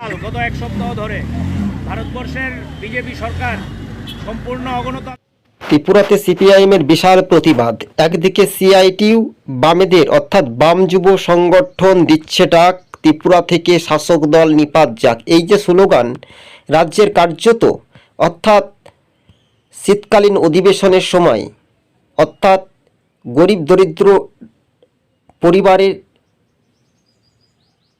গত এক সপ্তাহ ধরে ভারতবর্ষের বিজেপি সরকার সম্পূর্ণ অগণতা ত্রিপুরাতে সিপিআইএমের বিশাল প্রতিবাদ। একদিকে সিআইটিউ বামেদের, অর্থাৎ বাম যুব সংগঠন দিচ্ছে ডাক, ত্রিপুরা থেকে শাসক দল নিপাত যাক। এই যে স্লোগান, রাজ্যের কার্যত, অর্থাৎ শীতকালীন অধিবেশনের সময়, অর্থাৎ গরিব দরিদ্র পরিবারের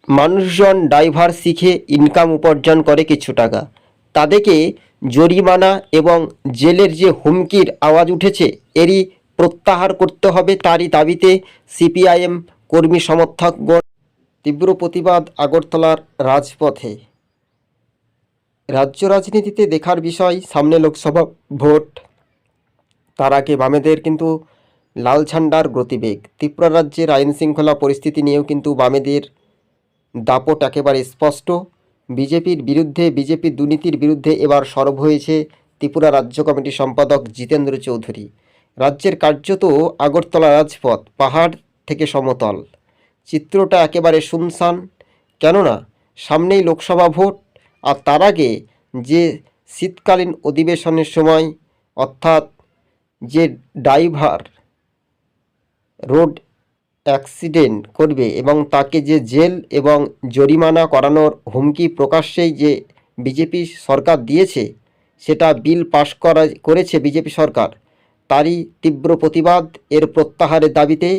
মানুষজন ড্রাইভার শিখে ইনকাম উপার্জন করে কিছু টাকা। তাদেরকে জরিমানা এবং জেলের যে হুমকির আওয়াজ উঠেছে, এরই প্রত্যাহার করতে হবে তারই দাবিতে সিপিআইএম কর্মী সমর্থকগণ তীব্র প্রতিবাদ আগরতলার রাজপথে। রাজ্য রাজনীতিতে দেখার বিষয়, সামনে লোকসভা ভোট। তার আগে বামেদের কিন্তু লাল ঝান্ডার গতিবেগ। ত্রিপুরা রাজ্যের আইন শৃঙ্খলা পরিস্থিতি নিয়েও কিন্তু বামেদের দাপট একেবারে স্পষ্ট। বিজেপির বিরুদ্ধে বিজেপির দুর্নীতির বিরুদ্ধে এবার সরব হয়েছে ত্রিপুরা রাজ্য কমিটির সম্পাদক জিতেন্দ্র চৌধুরী। রাজ্যের কার্যত আগরতলা রাজপথ, পাহাড় থেকে সমতল। চিত্রটা একেবারে শুনশান। কেননা, সামনেই লোকসভা ভোট, আর তার আগে যে শীতকালীন অধিবেশনের সময়, অর্থাৎ যে ড্রাইভার রোড অ্যাক্সিডেন্ট করবে এবং তাকে যে জেল এবং জরিমানা করানোর হুমকি প্রকাশ্যেই যে বিজেপি সরকার দিয়েছে, সেটা বিল পাশ করা, করেছে বিজেপি সরকার। তারই তীব্র প্রতিবাদ এর প্রত্যাহারের দাবিতে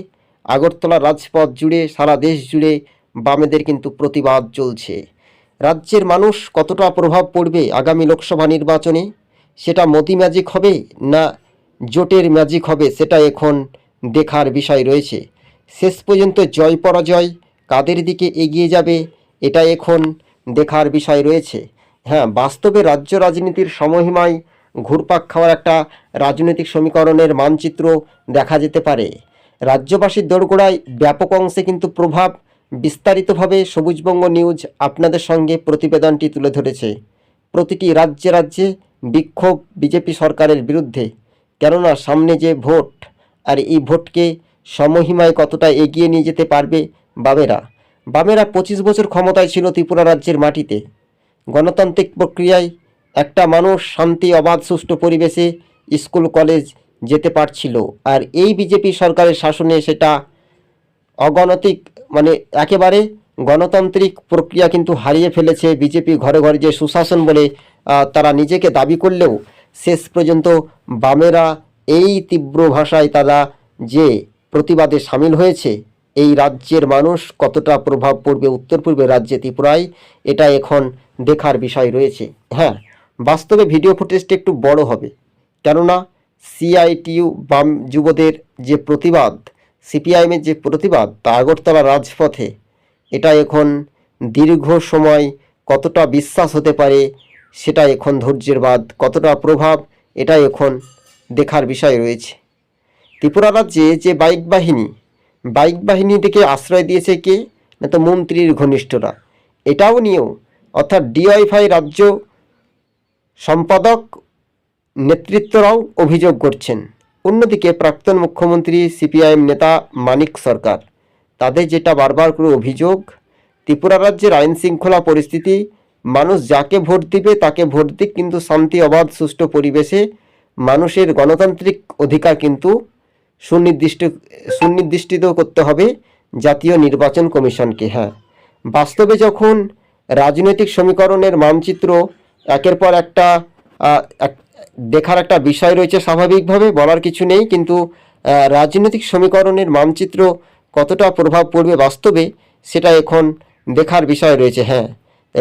আগরতলা রাজপথ জুড়ে সারা দেশ জুড়ে বামেদের কিন্তু প্রতিবাদ চলছে। রাজ্যের মানুষ কতটা প্রভাব পড়বে আগামী লোকসভা নির্বাচনে, সেটা মোদি ম্যাজিক হবে না জোটের ম্যাজিক হবে, সেটা এখন দেখার বিষয় রয়েছে। শেষ পর্যন্ত জয় পরাজয় কাদের দিকে এগিয়ে যাবে, এটা এখন দেখার বিষয় রয়েছে। হ্যাঁ বাস্তবে রাজ্য রাজনীতির সমহিমায় ঘুরপাক খাওয়ার একটা রাজনৈতিক সমীকরণের মানচিত্র দেখা যেতে পারে। রাজ্যবাসীর দোরগোড়ায় ব্যাপক অংশে কিন্তু প্রভাব বিস্তারিতভাবে সবুজবঙ্গ নিউজ আপনাদের সঙ্গে প্রতিবেদনটি তুলে ধরেছে। প্রতিটি রাজ্যে রাজ্যে বিক্ষোভ বিজেপি সরকারের বিরুদ্ধে। কেননা সামনে যে ভোট, আর এই ভোটকে সমহিমায় কতটা এগিয়ে নিয়ে যেতে পারবে বামেরা? বামেরা পঁচিশ বছর ক্ষমতায় ছিল ত্রিপুরা রাজ্যের মাটিতে। গণতান্ত্রিক প্রক্রিয়ায় একটা মানুষ শান্তি, অবাধ, সুষ্ঠু পরিবেশে স্কুল, কলেজ যেতে পারছিল। আর এই বিজেপি সরকারের শাসনে সেটা অগণতিক মানে একেবারে গণতান্ত্রিক প্রক্রিয়া কিন্তু হারিয়ে ফেলেছে বিজেপি ঘরে ঘরে যে সুশাসন বলে তারা নিজেকে দাবি করলেও শেষ পর্যন্ত বামেরা এই তীব্র ভাষায় তারা যে প্রতিবাদে সামিল হয়েছে। এই রাজ্যের মানুষ কতটা প্রভাব পড়বে উত্তর পূর্বে রাজ্যে ত্রিপুরায়, এটা এখন দেখার বিষয় রয়েছে। হ্যাঁ বাস্তবে ভিডিও ফুটেজটা একটু বড় হবে। কেননা সিআইটিইউ বাম যুবদের যে প্রতিবাদ সিপিআইএমের যে প্রতিবাদ তা আগরতলা রাজপথে, এটা এখন দীর্ঘ সময় কতটা বিশ্বাস হতে পারে, সেটা এখন ধৈর্যের বাদ, কতটা প্রভাব এটা এখন দেখার বিষয় রয়েছে। ত্রিপুরা রাজ্যে যে বাইক বাহিনী বাইক বাহিনী থেকে আশ্রয় দিয়েছে কে? না তো মন্ত্রীর ঘনিষ্ঠরা। এটাও নিয়েও অর্থাৎ ডিওয়াইফাই রাজ্য সম্পাদক নেতৃত্বরাও অভিযোগ করছেন। অন্যদিকে প্রাক্তন মুখ্যমন্ত্রী, সিপিআইএম নেতা মানিক সরকার, তাদের যেটা বারবার করে অভিযোগ, ত্রিপুরা রাজ্যের আইন শৃঙ্খলা পরিস্থিতি, মানুষ যাকে ভোট দিবে তাকে ভোট দিক, কিন্তু শান্তি অবাধ সুষ্ঠু পরিবেশে মানুষের গণতান্ত্রিক অধিকার কিন্তু সুনির্দিষ্ট, সুনির্দিষ্টিত করতে হবে জাতীয় নির্বাচন কমিশনকে হ্যাঁ। বাস্তবে যখন রাজনৈতিক সমীকরণের মানচিত্র একের পর একটা এক- দেখার একটা বিষয় রয়েছে স্বাভাবিকভাবে, বলার কিছু নেই, কিন্তু রাজনৈতিক সমীকরণের মানচিত্র কতটা প্রভাব পড়বে বাস্তবে, সেটা এখন দেখার বিষয় রয়েছে হ্যাঁ।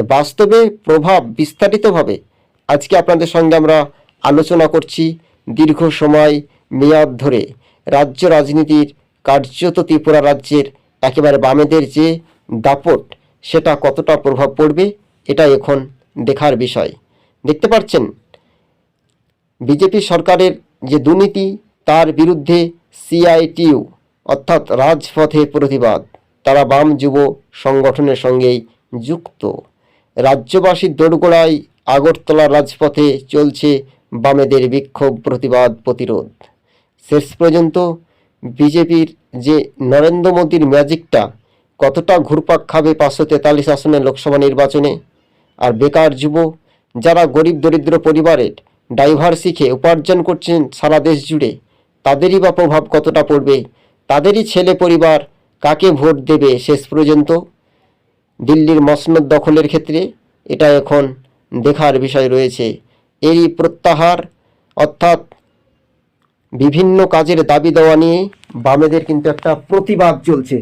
বাস্তবে প্রভাব বিস্তারিতভাবে আজকে আপনাদের সঙ্গে আমরা আলোচনা করছি দীর্ঘ সময়, মেয়াদ ধরে। রাজ্য রাজনীতির কার্যত ত্রিপুরা রাজ্যের একেবারে বামেদের যে দাপট, সেটা কতটা প্রভাব পড়বে এটা এখন দেখার বিষয়। দেখতে পাচ্ছেন, বিজেপি সরকারের যে দুর্নীতি, তার বিরুদ্ধে সিআইটিউ, অর্থাৎ রাজপথে প্রতিবাদ। তারা বাম যুব সংগঠনের সঙ্গেই যুক্ত। রাজ্যবাসীর দোরগোড়ায় আগরতলা রাজপথে চলছে বামেদের বিক্ষোভ, প্রতিবাদ, প্রতিরোধ। শেষ পর্যন্ত বিজেপির যে নরেন্দ্র মোদীর ম্যাজিকটা, কতটা ঘুরপাক খাবে পাঁচশো তেতাল্লিশ আসনের লোকসভা নির্বাচনে? আর বেকার যুব, যারা গরিব দরিদ্র পরিবারের ড্রাইভার শিখে উপার্জন করছেন সারা দেশ জুড়ে, তাদেরই বা প্রভাব কতটা পড়বে? তাদেরই ছেলে পরিবার কাকে ভোট দেবে শেষ পর্যন্ত? দিল্লির মসনদ দখলের ক্ষেত্রে এটা এখন দেখার বিষয় রয়েছে। এরই প্রত্যাহার, অর্থাৎ বিভিন্ন কাজের দাবি দেওয়া নিয়ে বামেদের কিন্তু একটা প্রতিবাদ চলছে।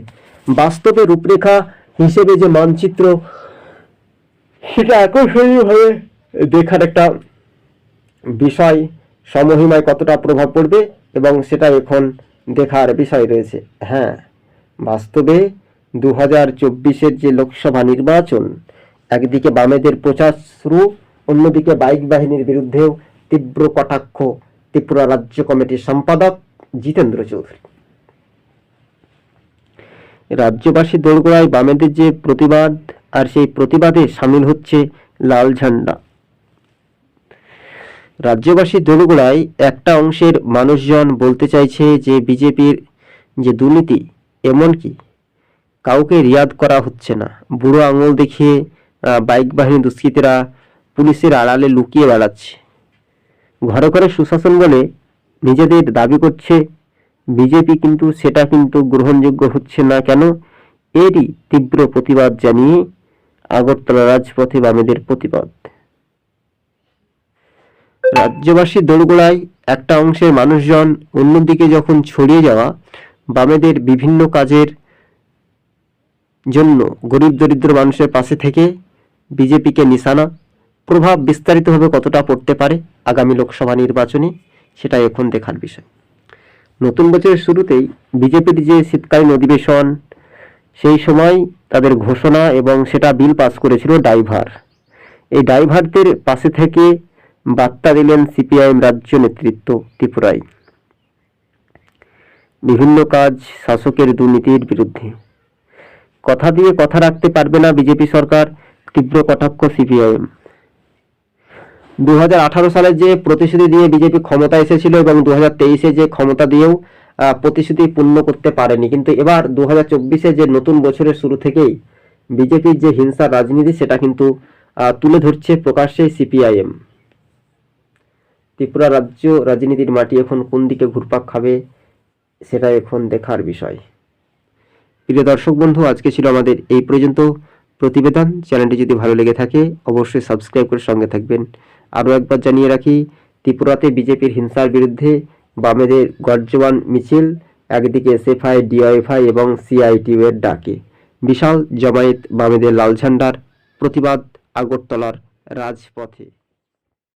বাস্তবে রূপরেখা হিসেবে যে মানচিত্র, সেটা আকর্ষণীয়ভাবে দেখার একটা বিষয়, সমহিমায় কতটা প্রভাব পড়বে এবং সেটা এখন দেখার বিষয় রয়েছে। হ্যাঁ বাস্তবে দু হাজার চব্বিশের যে লোকসভা নির্বাচন, একদিকে বামেদের প্রচার শুরু, অন্যদিকে বাইক বাহিনীর বিরুদ্ধেও তীব্র কটাক্ষ ত্রিপুরা রাজ্য কমিটির সম্পাদক জিতেন্দ্র চৌধুরী। রাজ্যবাসী দোরগোড়ায় বামেদের যে প্রতিবাদ, আর সেই প্রতিবাদে সামিল হচ্ছে লাল ঝান্ডা। রাজ্যবাসী দোরগোড়ায় একটা অংশের মানুষজন বলতে চাইছে যে বিজেপির যে দুর্নীতি, এমনকি কাউকে রিয়াদ করা হচ্ছে না। বুড়ো আঙুল দেখিয়ে বাইক বাহিনী দুষ্কৃতীরা পুলিশের আড়ালে লুকিয়ে বেড়াচ্ছে। ঘরে ঘরে সুশাসন বলে নিজেদের দাবি করছে। বিজেপি কিন্তু সেটা কিন্তু গ্রহণযোগ্য হচ্ছে না কেন? এরই তীব্র প্রতিবাদ জানিয়ে আগরতলা রাজপথে বামেদের প্রতিবাদ। রাজ্যবাসী দোরগোড়ায় একটা অংশের মানুষজন অন্যদিকে যখন ছড়িয়ে যাওয়া, বামেদের বিভিন্ন কাজের জন্য গরিব দরিদ্র মানুষের পাশে থেকে বিজেপিকে নিশানা প্রভাব বিস্তারিতভাবে কতটা পড়তে পারে আগামী লোকসভা নির্বাচনে, সেটা এখন দেখার বিষয়। নতুন বছরের শুরুতেই বিজেপির যে শীতকালীন অধিবেশন, সেই সময় তাদের ঘোষণা এবং সেটা বিল পাস করেছিল ড্রাইভার এই ড্রাইভারদের পাশে থেকে বার্তা দিলেন সিপিআইএম রাজ্য নেতৃত্ব ত্রিপুরায় বিভিন্ন কাজ শাসকের দুর্নীতির বিরুদ্ধে। কথা দিয়ে কথা রাখতে পারবে না বিজেপি সরকার, তীব্র কটাক্ষ সিপিআইএম। দু হাজার আঠারো সালে যে প্রতিশ্রুতি দিয়ে বিজেপি ক্ষমতা এসেছিল এবং দু হাজার তেইশে যে ক্ষমতা দিয়েও প্রতিশ্রুতি পূর্ণ করতে পারেনি। কিন্তু এবার দু হাজার যে নতুন বছরের শুরু থেকেই বিজেপির যে হিংসার রাজনীতি, সেটা কিন্তু তুলে ধরছে প্রকাশ্যে সিপিআইএম। ত্রিপুরা রাজ্য রাজনীতির মাটি এখন কোন দিকে ঘুরপাক খাবে, সেটা এখন দেখার বিষয়। প্রিয় দর্শক বন্ধু, আজকে ছিল আমাদের এই পর্যন্ত। প্রতিবেদন, চ্যানেলটি যদি ভালো লেগে থাকে, অবশ্যই সাবস্ক্রাইব করে সঙ্গে থাকবেন। আরও একবার জানিয়ে রাখি, ত্রিপুরাতে বিজেপির হিংসার বিরুদ্ধে বামেদের গর্জবান মিছিল, একদিকে এসএফআই ডিওএফআই এবং সিআইটিউ এর ডাকে। বিশাল জমায়েত বামেদের লাল ঝান্ডার প্রতিবাদ আগরতলার রাজপথে।